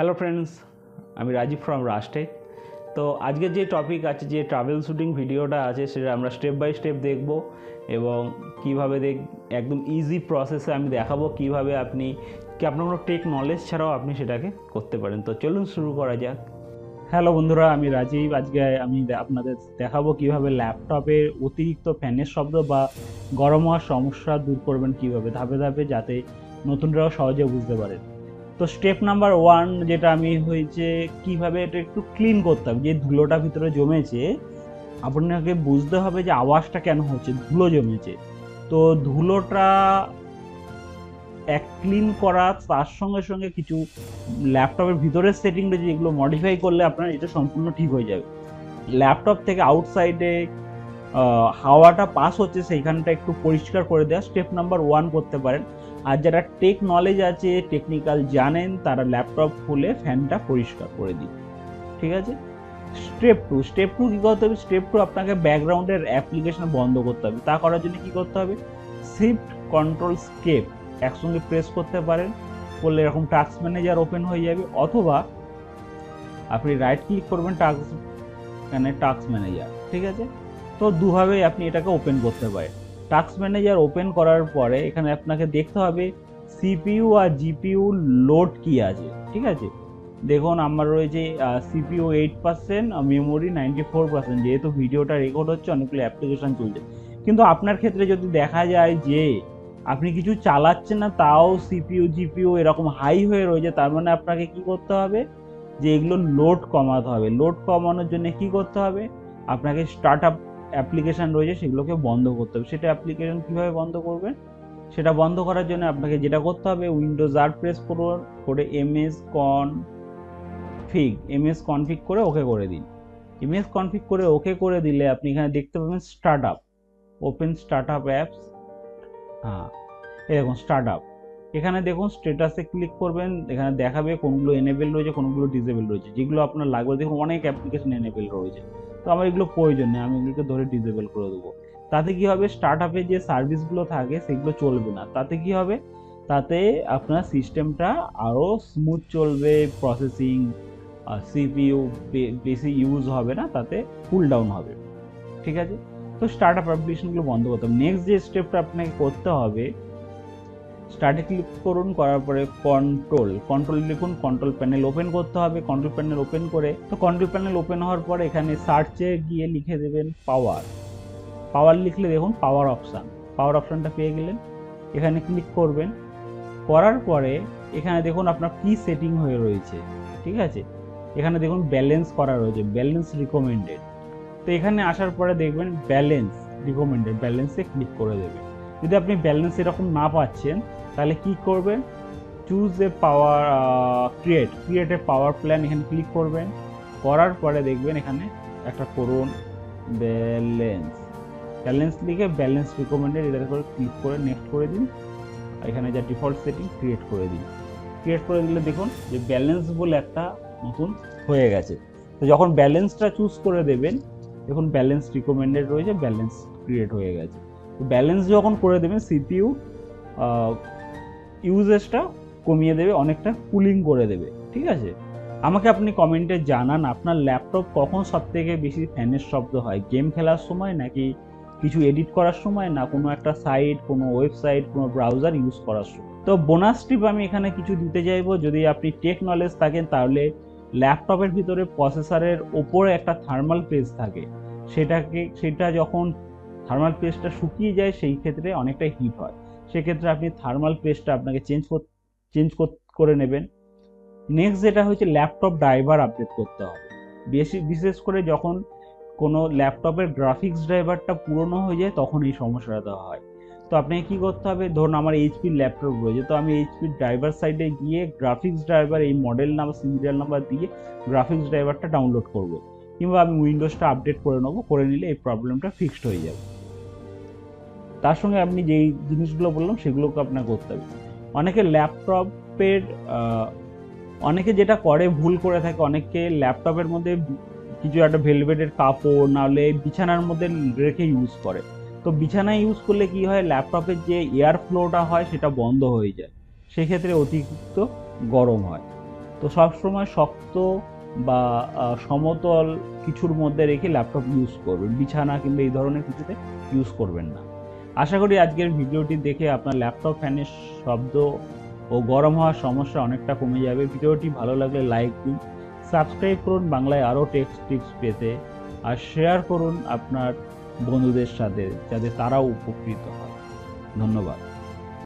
Hello friends আমি Rajib from রাষ্টে তো আজকে যে টপিক আছে, যে ট্রাভেল শুটিং ভিডিওটা আছে, সেটা আমরা স্টেপ বাই স্টেপ দেখব এবং কীভাবে দেখ, একদম ইজি প্রসেসে আমি দেখাবো কীভাবে আপনি কি আপনার কোনো টেক নলেজ ছাড়াও আপনি সেটাকে করতে পারেন। তো চলুন শুরু করা যাক। হ্যালো বন্ধুরা, আমি রাজীব। আজকে আমি আপনাদের দেখাবো কীভাবে ল্যাপটপের অতিরিক্ত ফ্যানের শব্দ বা গরম হওয়ার সমস্যা দূর করবেন কীভাবে, ধাপে ধাপে যাতে নতুনরাও সহজে বুঝতে পারেন তো স্টেপ নাম্বার ওয়ান যেটা আমি হয়েছে কীভাবে এটা একটু ক্লিন করতে হবে। যে ধুলোটা ভিতরে জমেছে, আপনাকে বুঝতে হবে যে আওয়াজটা কেন হচ্ছে, ধুলো জমেছে। তো ধুলোটা এক ক্লিন করা, তার সঙ্গে সঙ্গে কিছু ল্যাপটপের ভিতরের সেটিং রয়েছে যেগুলো মডিফাই করলে আপনার এটা সম্পূর্ণ ঠিক হয়ে যাবে। ল্যাপটপ থেকে আউটসাইডে হাওয়াটা পাস হচ্ছে, সেইখানটা একটু পরিষ্কার করে দেওয়া। স্টেপ নাম্বার ওয়ান করতে পারেন। আর যারা টেক নলেজ আছে টেকনিক্যাল জানেন, তারা ল্যাপটপ খুলে ফ্যানটা পরিষ্কার করে দিন। ঠিক আছে? স্টেপ টু স্টেপ টু কী করতে হবে? স্টেপ টু আপনাকে ব্যাকগ্রাউন্ডের অ্যাপ্লিকেশন বন্ধ করতে হবে। তা করার জন্য কী করতে হবে? শিফট কন্ট্রোল স্কেপ একসঙ্গে প্রেস করতে পারেন। করলে এরকম টাস্ক ম্যানেজার ওপেন হয়ে যাবে। অথবা আপনি রাইট ক্লিক করবেন টাস্ক মানে টাস্ক ম্যানেজার ঠিক আছে? তো দুভাবেই আপনি এটাকে ওপেন করতে পারেন। টাস্ক ম্যানেজার ওপেন করার পরে এখানে আপনাকে দেখতে হবে সিপিইউ আর জিপিইউ লোড কি আছে, ঠিক আছে? দেখুন, আমার রয়েছে CPU eight percent memory ninety four percent যেহেতু ভিডিওটা রেকর্ড হচ্ছে, অনেকগুলো অ্যাপ্লিকেশন চলছে। কিন্তু আপনার ক্ষেত্রে যদি দেখা যায় যে আপনি কিছু চালাচ্ছেন না, তাও সিপিইউ জিপিইউ এরকম হাই হয়ে রয়েছে, তার মানে আপনাকে কি করতে হবে? যে এগুলো লোড কমাতে হবে। লোড কমানোর জন্য কি করতে হবে? আপনাকে স্টার্ট অ্যাপ্লিকেশান রয়েছে সেগুলোকে বন্ধ করতে হবে। সেটা অ্যাপ্লিকেশন কীভাবে বন্ধ করবেন সেটা বন্ধ করার জন্য আপনাকে যেটা করতে হবে উইন্ডোজ আর প্রেস করুন, করে এমএস কন ফিগ এমএস কনফিগ করে ওকে করে দিন। এমএস কনফিগ করে ওকে করে দিলে আপনি এখানে দেখতে পাবেন start up open start up apps হ্যাঁ এরকম স্টার্ট আপ এখানে দেখুন স্টেটাসে ক্লিক করবেন, এখানে দেখাবে কোনগুলো এনেবেল রয়েছে, কোনগুলো ডিসেবল রয়েছে। যেগুলো আপনার লাগবে, দেখুন অনেক অ্যাপ্লিকেশন এনেবেল রয়েছে। তো আমার এগুলো প্রয়োজন নেই, আমি এগুলোকে ধরে ডিসেবল করে দেবো। তাতে কি হবে? স্টার্ট আপে যে সার্ভিসগুলো থাকে, সেগুলো চলবে না। তাতে কি হবে? তাতে আপনার সিস্টেমটা আরও স্মুথ চলবে প্রসেসিং সিপিইউ বেশি ইউজ হবে না, তাতে কুল ডাউন হবে। ঠিক আছে? তো স্টার্ট আপ অ্যাপ্লিকেশনগুলো বন্ধ করতে হবে। নেক্সট যে স্টেপটা আপনাকে করতে হবে স্টার্টে ক্লিক করুন, করার পরে কন্ট্রোল কন্ট্রোল লিখুন কন্ট্রোল প্যানেল ওপেন করতে হবে কন্ট্রোল প্যানেল ওপেন করে, তো কন্ট্রোল প্যানেল ওপেন হওয়ার পরে এখানে সার্চে গিয়ে লিখে দেবেন পাওয়ার পাওয়ার লিখলে দেখুন পাওয়ার অপশান পাওয়ার অপশানটা পেয়ে গেলেন। এখানে ক্লিক করবেন, করার পরে এখানে দেখুন আপনার কি সেটিং হয়ে রয়েছে, ঠিক আছে? এখানে দেখুন ব্যালেন্স করা রয়েছে ব্যালেন্স রিকমেন্ডেড তো এখানে আসার পরে দেখবেন ব্যালেন্স রিকমেন্ডেড ব্যালেন্সে ক্লিক করে দেবেন যদি আপনি ব্যালেন্স এরকম না পাচ্ছেন তাহলে কি করবেন? Choose a power create create a power plan এখানে ক্লিক করবেন। করার পরে দেখবেন এখানে একটা করুন ব্যালেন্স ব্যালেন্স লিখে ব্যালেন্স রিকমেন্ডেড এটার করে ক্লিক করে নেক্সট করে দিন। এখানে যা ডিফল্ট সেটিং ক্রিয়েট করে দিন। ক্রিয়েট করে দিলে দেখুন যে ব্যালেন্স বলে একটা নতুন হয়ে গেছে। তো যখন ব্যালেন্সটা চুজ করে দেবেন, দেখুন ব্যালেন্স রিকমেন্ডেড রয়েছে ব্যালেন্স ক্রিয়েট হয়ে গেছে। তো ব্যালেন্স যখন করে দেবেন সিপিইউ ইউজেসটা কমিয়ে দেবে, অনেকটা কুলিং করে দেবে, ঠিক আছে? আমাকে আপনি কমেন্টে জানান, আপনার ল্যাপটপ কখন সব থেকে বেশি ফ্যানের শব্দ হয়? গেম খেলার সময় নাকি কিছু এডিট করার সময়, না কোনো একটা সাইট কোনো ওয়েবসাইট কোনো ব্রাউজার ইউজ করার সময়? তো বোনাস টিপ আমি এখানে কিছু দিতে চাইব, যদি আপনি টেক নলেজ থাকেন, তাহলে ল্যাপটপের ভিতরে প্রসেসরের ওপরে একটা থার্মাল পেজ থাকে। সেটাকে, সেটা যখন থার্মাল পেজটা শুকিয়ে যায়, সেই ক্ষেত্রে অনেকটা হিট হয়। সেক্ষেত্রে আপনি থার্মাল পেজটা আপনাকে চেঞ্জ চেঞ্জ করে নেবেন। নেক্সট যেটা হচ্ছে ল্যাপটপ ড্রাইভার আপডেট করতে হবে। বেশি, বিশেষ করে যখন কোনো ল্যাপটপের গ্রাফিক্স ড্রাইভারটা পুরনো হয়ে যায়, তখন এই সমস্যাটা হয়। তো আপনাকে কী করতে হবে? ধরুন আমার এইচপির ল্যাপটপ রয়েছে, তো আমি এইচপির ড্রাইভার সাইডে গিয়ে গ্রাফিক্স ড্রাইভার এই মডেল নাম্বার সিরিয়াল নাম্বার দিয়ে গ্রাফিক্স ড্রাইভারটা ডাউনলোড করব। কিংবা আমি উইন্ডোজটা আপডেট করে নেব, করে নিলে এই প্রবলেমটা ফিক্সড হয়ে যাবে। তার সঙ্গে আপনি যেই জিনিসগুলো বললাম, সেগুলোকে আপনার করতে হবে। অনেকে ল্যাপটপের অনেকে যেটা করে, ভুল করে থাকে, অনেকে ল্যাপটপের মধ্যে কিছু একটা ভেলভেটের কাপড়, নাহলে বিছানার মধ্যে রেখে ইউজ করে। তো বিছানায় ইউজ করলে কি হয়, ল্যাপটপের যে এয়ার ফ্লোটা হয়, সেটা বন্ধ হয়ে যায়। সেক্ষেত্রে অতিরিক্ত গরম হয়। তো সবসময় শক্ত বা সমতল কিছুর মধ্যে রেখে ল্যাপটপ ইউজ করবেন। বিছানা কিংবা এই ধরনের কিছুতে ইউজ করবেন না। আশা করি আজকের ভিডিওটি দেখে আপনার ল্যাপটপ ফ্যানের শব্দ ও গরম হওয়ার সমস্যা অনেকটা কমে যাবে। ভিডিওটি ভালো লাগলে লাইক দিন, সাবস্ক্রাইব করুন, বাংলায় আরও টেক্সট টিপস পেতে, আর শেয়ার করুন আপনার বন্ধুদের সাথে, যাতে তারাও উপকৃত হয়। ধন্যবাদ।